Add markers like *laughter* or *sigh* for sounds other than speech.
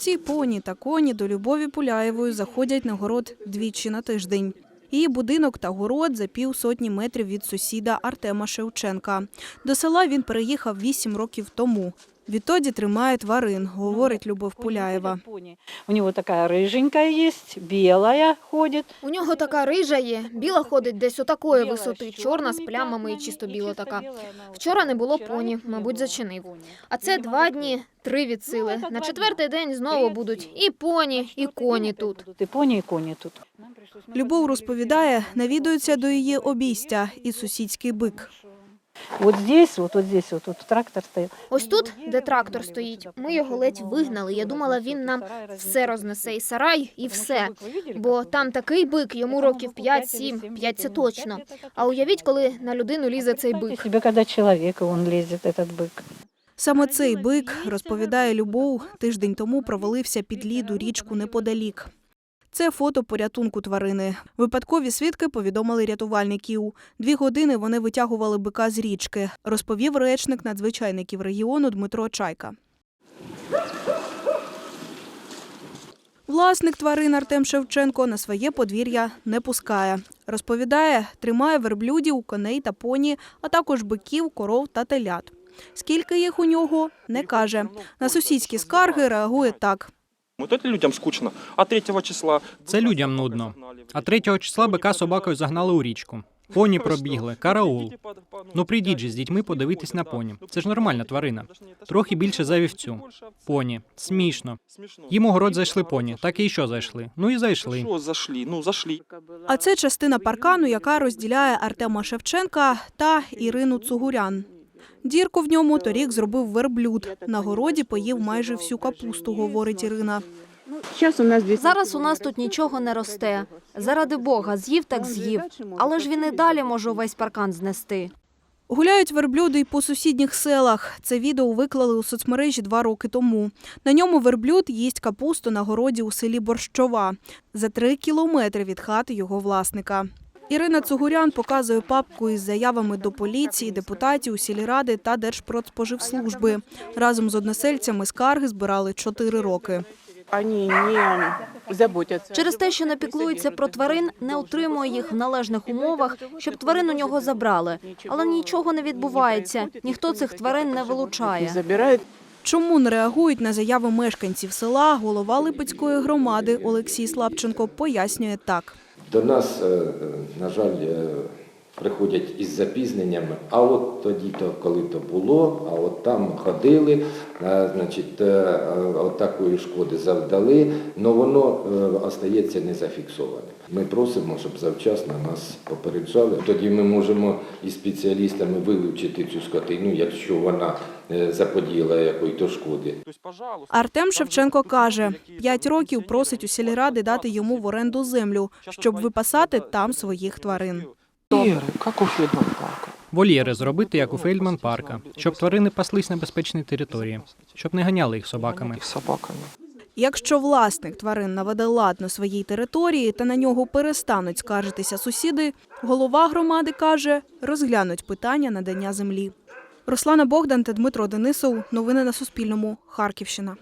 Вівці, поні та коні до Любові Пуляєвої заходять на город двічі на тиждень. Її будинок та город за півсотні метрів від сусіда Артема Шевченка. До села він переїхав вісім років тому. Відтоді тримає тварин, говорить Любов Пуляєва. У него такая рыженькая есть, белая ходит. У нього така рижа є, біла ходить десь отакої висоти, чорна з плямами і чисто біла така. Вчора не було поні, мабуть, зачинив. А це два дні, три від сили. На четвертий день знову будуть і поні, і коні тут. І поні, і коні тут. Любов розповідає, навідується до її обійстя і сусідський бик. Вот здесь, вот, вот здесь, вот, вот трактор стоит. Ось тут, де трактор стоїть, ми його ледь вигнали. Я думала, він нам все рознесе, і сарай, і все. Бо там такий бик, йому років 5-7, 5 це точно. А уявіть, коли на людину лізе цей бик. Себе, когда человека он лезет, этот бык. Саме цей бик, розповідає Любов, тиждень тому провалився під лід у річку неподалік. Це фото порятунку тварини. Випадкові свідки повідомили рятувальників. Дві години вони витягували бика з річки, розповів речник надзвичайників регіону Дмитро Чайка. Власник тварин Артем Шевченко на своє подвір'я не пускає. Розповідає, тримає верблюдів, коней та поні, а також биків, коров та телят. Скільки їх у нього, не каже. На сусідські скарги реагує так. Вот это людям скучно. А 3 числа... Це людям нудно. А 3 числа бика собакою загнали у річку. Поні *laughs* пробігли, караул. Ну прийдіть же з дітьми подивитись на поні. Це ж нормальна тварина. Трохи більше за вівцю. Поні. Смішно. Їм у город зайшли поні, так і що зайшли. Ну і зайшли. Що зайшли? Ну, зайшли. А це частина паркану, яка розділяє Артема Шевченка та Ірину Цугурян. Дірку в ньому торік зробив верблюд. На городі поїв майже всю капусту, говорить Ірина. Зараз у нас тут нічого не росте. Заради Бога, з'їв так з'їв. Але ж він і далі може увесь паркан знести. Гуляють верблюди й по сусідніх селах. Це відео виклали у соцмережі два роки тому. На ньому верблюд їсть капусту на городі у селі Борщова за три кілометри від хати його власника. Ірина Цугурян показує папку із заявами до поліції, депутатів, сільради та Держпродспоживслужби. Разом з односельцями скарги збирали чотири роки. Вони не заботяться. Через те, що не піклується про тварин, не утримує їх в належних умовах, щоб тварин у нього забрали. Але нічого не відбувається. Ніхто цих тварин не не вилучає. Чому не реагують на заяви мешканців села, голова Липецької громади Олексій Слабченко пояснює так. До нас, е, е, на жаль, е, приходять із запізненнями, а от тоді, то коли то було, а от там ходили, е, значить, е, е, от такої шкоди завдали, але воно остається не зафіксованим. Ми просимо, щоб завчасно нас попереджали. Тоді ми можемо із спеціалістами вилучити цю скотину, якщо вона заподіяла якої-то шкоди. Тобто, пожалуйста. Артем Шевченко каже, п'ять років просить у сільради дати йому в оренду землю, щоб випасати там своїх тварин. Як у Фідман парку. Вольєри зробити, як у Фельдман парка, щоб тварини паслись на безпечній території, щоб не ганяли їх собаками. Їх собаками. Якщо власник тварин наведе лад на своїй території та на нього перестануть скаржитися сусіди, голова громади каже, розглянуть питання надання землі. Руслана Богдан та Дмитро Денисов. Новини на Суспільному. Харківщина.